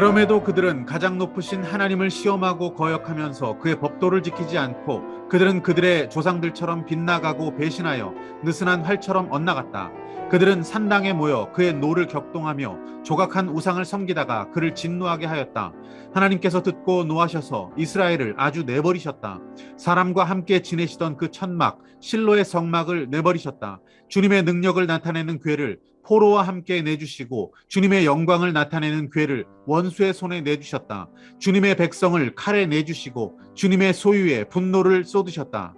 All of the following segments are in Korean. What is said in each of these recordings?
그럼에도 그들은 가장 높으신 하나님을 시험하고 거역하면서 그의 법도를 지키지 않고 그들은 그들의 조상들처럼 빗나가고 배신하여 느슨한 활처럼 엇나갔다. 그들은 산당에 모여 그의 노를 격동하며 조각한 우상을 섬기다가 그를 진노하게 하였다. 하나님께서 듣고 노하셔서 이스라엘을 아주 내버리셨다. 사람과 함께 지내시던 그 천막 실로의 성막을 내버리셨다. 주님의 능력을 나타내는 괴를 포로와 함께 내주시고 주님의 영광을 나타내는 괴를 원수의 손에 내주셨다. 주님의 백성을 칼에 내주시고 주님의 소유에 분노를 쏟으셨다.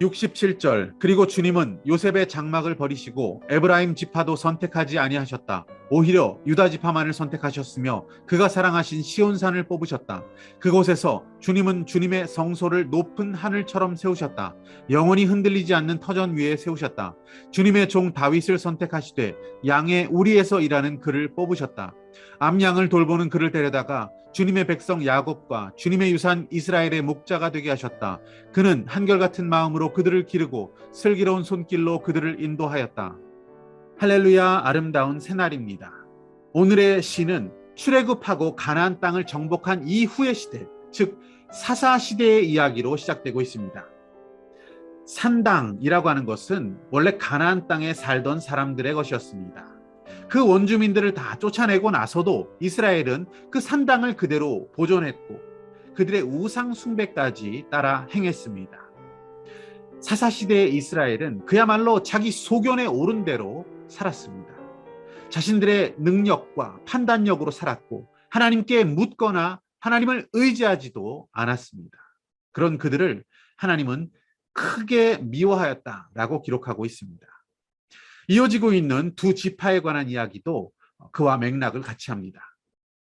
67절 그리고 주님은 요셉의 장막을 버리시고 에브라임 지파도 선택하지 아니하셨다. 오히려 유다 지파만을 선택하셨으며 그가 사랑하신 시온산을 뽑으셨다. 그곳에서 주님은 주님의 성소를 높은 하늘처럼 세우셨다. 영원히 흔들리지 않는 터전 위에 세우셨다. 주님의 종 다윗을 선택하시되 양의 우리에서 일하는 그를 뽑으셨다. 암양을 돌보는 그를 데려다가 주님의 백성 야곱과 주님의 유산 이스라엘의 목자가 되게 하셨다. 그는 한결같은 마음으로 그들을 기르고 슬기로운 손길로 그들을 인도하였다. 할렐루야 아름다운 새날입니다. 오늘의 시는 출애굽하고 가나안 땅을 정복한 이후의 시대, 즉 사사 시대의 이야기로 시작되고 있습니다. 산당이라고 하는 것은 원래 가나안 땅에 살던 사람들의 것이었습니다. 그 원주민들을 다 쫓아내고 나서도 이스라엘은 그 산당을 그대로 보존했고 그들의 우상 숭배까지 따라 행했습니다. 사사 시대의 이스라엘은 그야말로 자기 소견에 오른 대로 살았습니다. 자신들의 능력과 판단력으로 살았고 하나님께 묻거나 하나님을 의지하지도 않았습니다. 그런 그들을 하나님은 크게 미워하였다라고 기록하고 있습니다. 이어지고 있는 두 지파에 관한 이야기도 그와 맥락을 같이 합니다.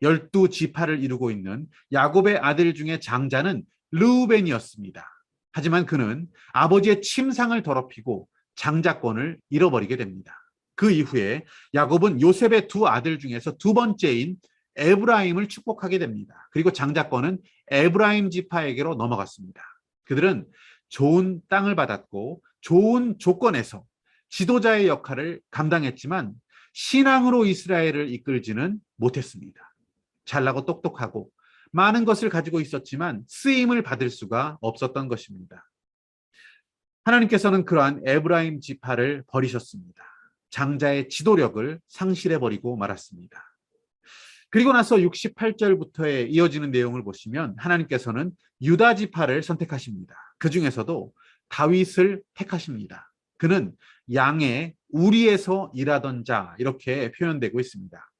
열두 지파를 이루고 있는 야곱의 아들 중에 장자는 르우벤이었습니다. 하지만 그는 아버지의 침상을 더럽히고 장자권을 잃어버리게 됩니다. 그 이후에 야곱은 요셉의 두 아들 중에서 두 번째인 에브라임을 축복하게 됩니다. 그리고 장자권은 에브라임 지파에게로 넘어갔습니다. 그들은 좋은 땅을 받았고 좋은 조건에서 지도자의 역할을 감당했지만 신앙으로 이스라엘을 이끌지는 못했습니다. 잘나고 똑똑하고 많은 것을 가지고 있었지만 쓰임을 받을 수가 없었던 것입니다. 하나님께서는 그러한 에브라임 지파를 버리셨습니다. 장자의 지도력을 상실해 버리고 말았습니다. 그리고 나서 68절부터의 이어지는 내용을 보시면 하나님께서는 유다 지파를 선택하십니다. 그 중에서도 다윗을 택하십니다. 그는 양의 우리에서 일하던 자 이렇게 표현되고 있습니다.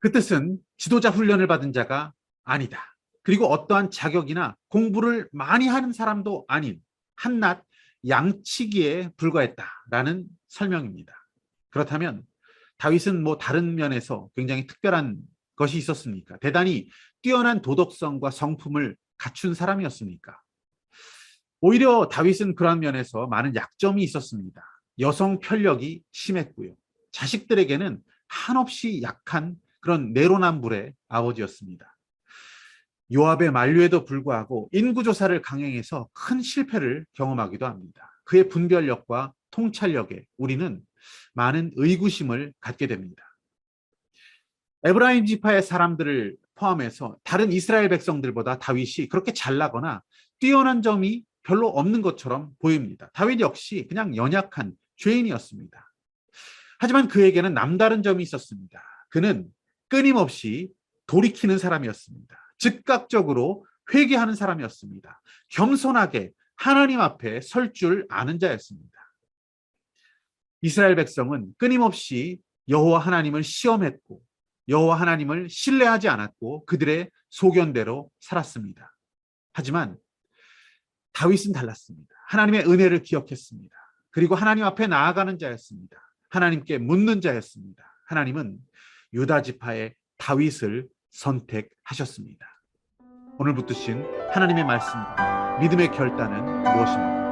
그 뜻은 지도자 훈련을 받은 자가 아니다. 그리고 어떠한 자격이나 공부를 많이 하는 사람도 아닌 한낱 양치기에 불과했다라는 설명입니다. 그렇다면 다윗은 뭐 다른 면에서 굉장히 특별한 것이 있었습니까? 대단히 뛰어난 도덕성과 성품을 갖춘 사람이었습니까? 오히려 다윗은 그런 면에서 많은 약점이 있었습니다. 여성 편력이 심했고요. 자식들에게는 한없이 약한 그런 내로남불의 아버지였습니다. 요압의 만류에도 불구하고 인구조사를 강행해서 큰 실패를 경험하기도 합니다. 그의 분별력과 통찰력에 우리는 많은 의구심을 갖게 됩니다. 에브라임 지파의 사람들을 포함해서 다른 이스라엘 백성들보다 다윗이 그렇게 잘나거나 뛰어난 점이 별로 없는 것처럼 보입니다. 다윗 역시 그냥 연약한 죄인이었습니다. 하지만 그에게는 남다른 점이 있었습니다. 그는 끊임없이 돌이키는 사람이었습니다. 즉각적으로 회개하는 사람이었습니다. 겸손하게 하나님 앞에 설 줄 아는 자였습니다. 이스라엘 백성은 끊임없이 여호와 하나님을 시험했고 여호와 하나님을 신뢰하지 않았고 그들의 소견대로 살았습니다. 하지만 다윗은 달랐습니다. 하나님의 은혜를 기억했습니다. 그리고 하나님 앞에 나아가는 자였습니다. 하나님께 묻는 자였습니다. 하나님은 유다 지파의 다윗을 선택하셨습니다. 오늘 붙드신 하나님의 말씀, 믿음의 결단은 무엇입니까?